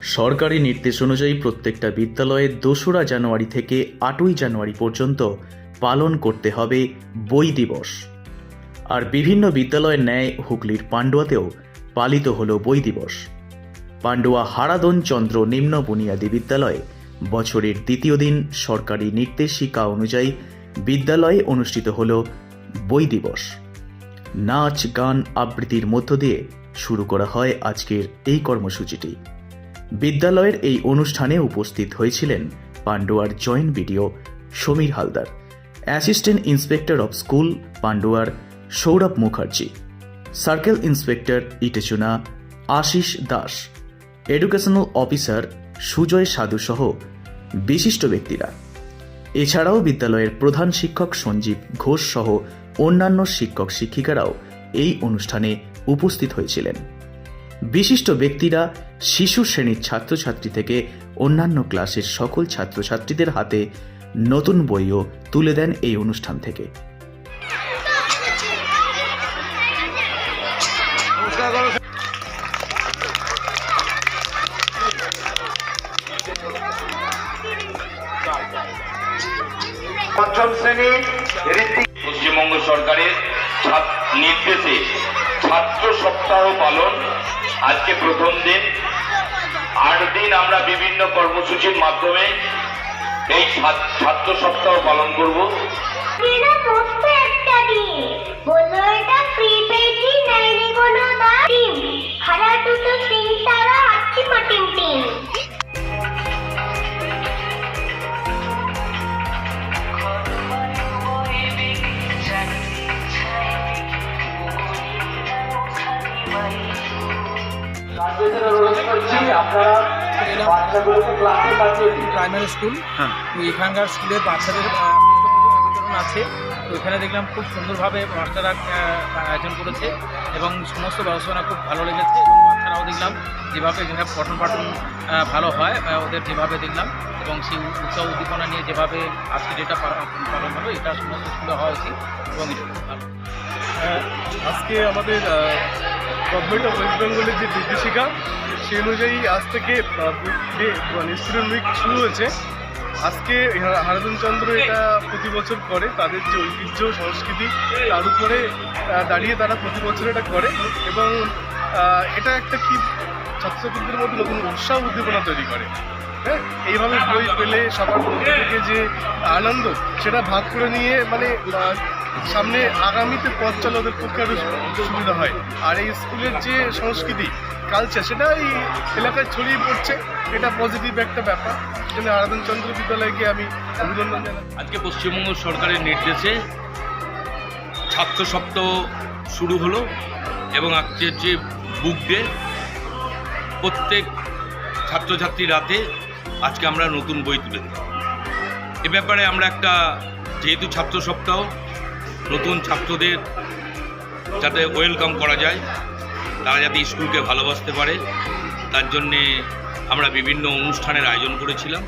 সরকারি নির্দেশ অনুযায়ী প্রত্যেকটা বিদ্যালয়ে দোসরা জানুয়ারি থেকে আটই জানুয়ারি পর্যন্ত পালন করতে হবে বই দিবস। আর বিভিন্ন বিদ্যালয়ের ন্যায় হুগলির পান্ডুয়াতেও পালিত হল বই দিবস। পান্ডুয়া হারাদন চন্দ্র নিম্ন বুনিয়াদী বিদ্যালয়ে বছরের দ্বিতীয় দিন সরকারি নির্দেশিকা অনুযায়ী বিদ্যালয়ে অনুষ্ঠিত হল বই দিবস। নাচ, গান, আবৃত্তির মধ্য দিয়ে শুরু করা হয় আজকের এই কর্মসূচিটি। বিদ্যালয়ের এই অনুষ্ঠানে উপস্থিত হয়েছিলেন পান্ডুয়ার joint BDO Samir Haldar, assistant inspector of school পান্ডুয়ার Sourav Mukherjee, circle inspector Itachuna Ashis Das, educational officer Sujoy Sadhu সহ বিশিষ্ট ব্যক্তিরা। এছাড়াও বিদ্যালয়ের প্রধান শিক্ষক সঞ্জীব ঘোষ সহ অন্যান্য শিক্ষক শিক্ষিকারাও এই অনুষ্ঠানে উপস্থিত হয়েছিলেন। বিশিষ্ট ব্যক্তিরা শিশু শ্রেণির ছাত্রছাত্রী থেকে অন্যান্য ক্লাসের সকল ছাত্রছাত্রীদের হাতে নতুন বইও তুলে দেন এই অনুষ্ঠান থেকে। পঞ্চম শ্রেণি পশ্চিমবঙ্গ সরকারের নির্দেশে ছাত্র সপ্তাহ পালন আজকে প্রথম দিন। আট দিন আমরা বিভিন্ন কর্মসূচির মাধ্যমে এই ছাত্র- সপ্তাহ পালন করব। এটা মস্ত আপনারা বাচ্চাগুলোকে ক্লাসে পাঠিয়ে প্রাইমারি স্কুল হ্যাঁ। তো এখানকার স্কুলের বাচ্চাদের বিতরণ আছে তো এখানে দেখলাম খুব সুন্দরভাবে মাস্টাররা আহ, আয়োজন করেছে এবং সমস্ত ব্যবস্থাপনা খুব ভালো লেগেছে এবং বাচ্চারাও দেখলাম যেভাবে এখানে পঠন পাঠন ভালো হয় ওদের যেভাবে দেখলাম এবং সেই উৎসাহ উদ্দীপনা নিয়ে যেভাবে আজকে যেটা পালন হলো এটা সমস্ত স্কুলে হওয়া উচিত এবং এটা খুব ভালো আজকে আমাদের গভর্নমেন্ট অফ ওয়েস্ট বেঙ্গলের যে নির্দেশিকা সেই অনুযায়ী আজ থেকে মানে স্টুডেন্ট উইক শুরু হয়েছে। আজকে হারাধন চন্দ্র এটা প্রতি বছর করে, তাদের যে ঐতিহ্য, সংস্কৃতি, তার উপরে দাঁড়িয়ে তারা প্রতি বছর এটা করে এবং এটা একটা কি, ছাত্রছাত্রীদের মধ্যে নতুন উৎসাহ উদ্দীপনা তৈরি করে। হ্যাঁ এইভাবে বই পেলে সবার থেকে যে আনন্দ, সেটা ভাগ করে নিয়ে মানে সামনে আগামীতে পথ চলা ওদের পক্ষে আরও সুবিধা হয়। আর এই স্কুলের যে সংস্কৃতি কালচার সেটা এই এলাকায় ছড়িয়ে পড়ছে। এটা পজিটিভ একটা ব্যাপার। সেজন্য আরাধন চন্দ্র বিদ্যালয়কে আমি অভিনন্দন জানাই। আজকে পশ্চিমবঙ্গ সরকারের নির্দেশে ছাত্র সপ্তাহ শুরু হলো এবং আজকের যে বুক ডে প্রত্যেক ছাত্রছাত্রী রাতে আজকে আমরা নতুন বই তুলে দিই এ ব্যাপারে আমরা একটা, যেহেতু ছাত্র সপ্তাহ, নতুন ছাত্রদের যাতে ওয়েলকাম করা যায়, তারা যাতে স্কুলকে ভালোবাসতে পারে, তার জন্যে আমরা বিভিন্ন অনুষ্ঠানের আয়োজন করেছিলাম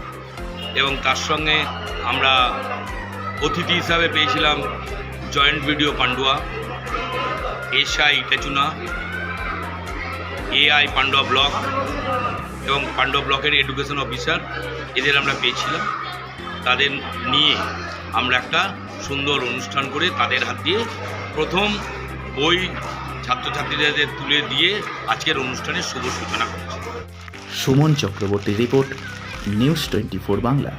এবং তার সঙ্গে আমরা অতিথি হিসাবে পেয়েছিলাম joint BDO Pandua SI Itachuna AI Pandua block এবং পাণ্ডব ব্লকের এডুকেশন অফিসার এদের আমরা পেয়েছিলাম। তাদের নিয়ে আমরা একটা সুন্দর অনুষ্ঠান করে তাদের হাত দিয়ে প্রথম বই ছাত্রছাত্রীদের তুলে দিয়ে আজকের অনুষ্ঠানের শুভ সূচনা করেছি। Suman Chakraborty report, news twenty Bangla.